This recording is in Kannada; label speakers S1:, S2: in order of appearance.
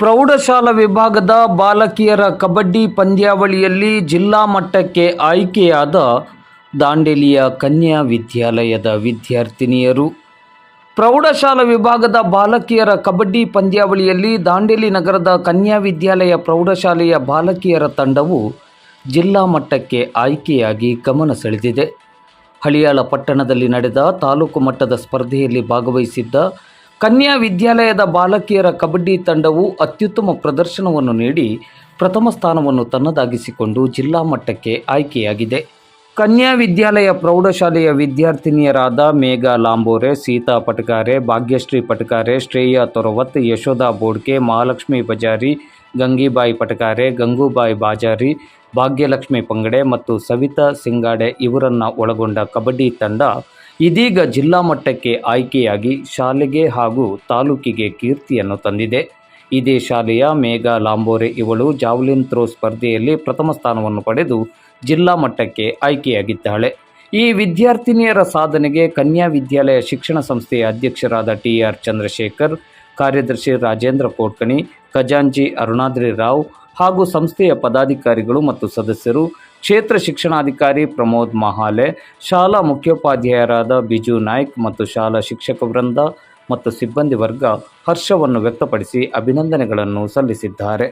S1: ಪ್ರೌಢಶಾಲಾ ವಿಭಾಗದ ಬಾಲಕಿಯರ ಕಬಡ್ಡಿ ಪಂದ್ಯಾವಳಿಯಲ್ಲಿ ಜಿಲ್ಲಾ ಮಟ್ಟಕ್ಕೆ ಆಯ್ಕೆಯಾದ ದಾಂಡೇಲಿಯ ಕನ್ಯಾ ವಿದ್ಯಾಲಯದ ವಿದ್ಯಾರ್ಥಿನಿಯರು. ಪ್ರೌಢಶಾಲಾ ವಿಭಾಗದ ಬಾಲಕಿಯರ ಕಬಡ್ಡಿ ಪಂದ್ಯಾವಳಿಯಲ್ಲಿ ದಾಂಡೇಲಿ ನಗರದ ಕನ್ಯಾ ವಿದ್ಯಾಲಯ ಪ್ರೌಢಶಾಲೆಯ ಬಾಲಕಿಯರ ತಂಡವು ಜಿಲ್ಲಾ ಮಟ್ಟಕ್ಕೆ ಆಯ್ಕೆಯಾಗಿ ಗಮನ ಸೆಳೆದಿದೆ. ಹಳಿಯಾಳ ಪಟ್ಟಣದಲ್ಲಿ ನಡೆದ ತಾಲೂಕು ಮಟ್ಟದ ಸ್ಪರ್ಧೆಯಲ್ಲಿ ಭಾಗವಹಿಸಿದ್ದ ಕನ್ಯಾ ವಿದ್ಯಾಲಯದ ಬಾಲಕಿಯರ ಕಬಡ್ಡಿ ತಂಡವು ಅತ್ಯುತ್ತಮ ಪ್ರದರ್ಶನವನ್ನು ನೀಡಿ ಪ್ರಥಮ ಸ್ಥಾನವನ್ನು ತನ್ನದಾಗಿಸಿಕೊಂಡು ಜಿಲ್ಲಾ ಮಟ್ಟಕ್ಕೆ ಆಯ್ಕೆಯಾಗಿದೆ. ಕನ್ಯಾ ವಿದ್ಯಾಲಯ ಪ್ರೌಢಶಾಲೆಯ ವಿದ್ಯಾರ್ಥಿನಿಯರಾದ ಮೇಘಾ ಲಾಂಬೋರೆ, ಸೀತಾ ಪಟಕಾರೆ, ಭಾಗ್ಯಶ್ರೀ ಪಟಕಾರೆ, ಶ್ರೇಯಾ ತೊರವತ್, ಯಶೋಧ ಬೋಡ್ಕೆ, ಮಹಾಲಕ್ಷ್ಮಿ ಬಜಾರಿ ಗಂಗೀಬಾಯಿ ಪಟಕಾರೆ, ಗಂಗೂಬಾಯಿ ಬಾಜಾರಿ, ಭಾಗ್ಯಲಕ್ಷ್ಮಿ ಪಂಗಡೆ ಮತ್ತು ಸವಿತಾ ಸಿಂಗಾಡೆ ಇವರನ್ನು ಒಳಗೊಂಡ ಕಬಡ್ಡಿ ತಂಡ ಇದೀಗ ಜಿಲ್ಲಾ ಮಟ್ಟಕ್ಕೆ ಆಯ್ಕೆಯಾಗಿ ಶಾಲೆಗೆ ಹಾಗೂ ತಾಲೂಕಿಗೆ ಕೀರ್ತಿಯನ್ನು ತಂದಿದೆ. ಇದೇ ಶಾಲೆಯ ಮೇಘಾ ಲಾಂಬೋರೆ ಇವಳು ಜಾವ್ಲಿನ್ ಥ್ರೋ ಸ್ಪರ್ಧೆಯಲ್ಲಿ ಪ್ರಥಮ ಸ್ಥಾನವನ್ನು ಪಡೆದು ಜಿಲ್ಲಾ ಮಟ್ಟಕ್ಕೆ ಆಯ್ಕೆಯಾಗಿದ್ದಾಳೆ. ಈ ವಿದ್ಯಾರ್ಥಿನಿಯರ ಸಾಧನೆಗೆ ಕನ್ಯಾ ವಿದ್ಯಾಲಯ ಶಿಕ್ಷಣ ಸಂಸ್ಥೆಯ ಅಧ್ಯಕ್ಷರಾದ ಟಿ ಆರ್ ಚಂದ್ರಶೇಖರ್, ಕಾರ್ಯದರ್ಶಿ ರಾಜೇಂದ್ರ ಕೋಟ್ಕಣಿ, ಖಜಾಂಚಿ ಅರುಣಾದ್ರಿ ರಾವ್ ಹಾಗೂ ಸಂಸ್ಥೆಯ ಪದಾಧಿಕಾರಿಗಳು ಮತ್ತು ಸದಸ್ಯರು, ಕ್ಷೇತ್ರ ಶಿಕ್ಷಣಾಧಿಕಾರಿ ಪ್ರಮೋದ್ ಮಹಾಲೆ, ಶಾಲಾ ಮುಖ್ಯೋಪಾಧ್ಯಾಯರಾದ ಬಿಜು ನಾಯ್ಕ್ ಮತ್ತು ಶಾಲಾ ಶಿಕ್ಷಕ ವೃಂದ ಮತ್ತು ಸಿಬ್ಬಂದಿ ವರ್ಗ ಹರ್ಷವನ್ನು ವ್ಯಕ್ತಪಡಿಸಿ ಅಭಿನಂದನೆಗಳನ್ನು ಸಲ್ಲಿಸಿದ್ದಾರೆ.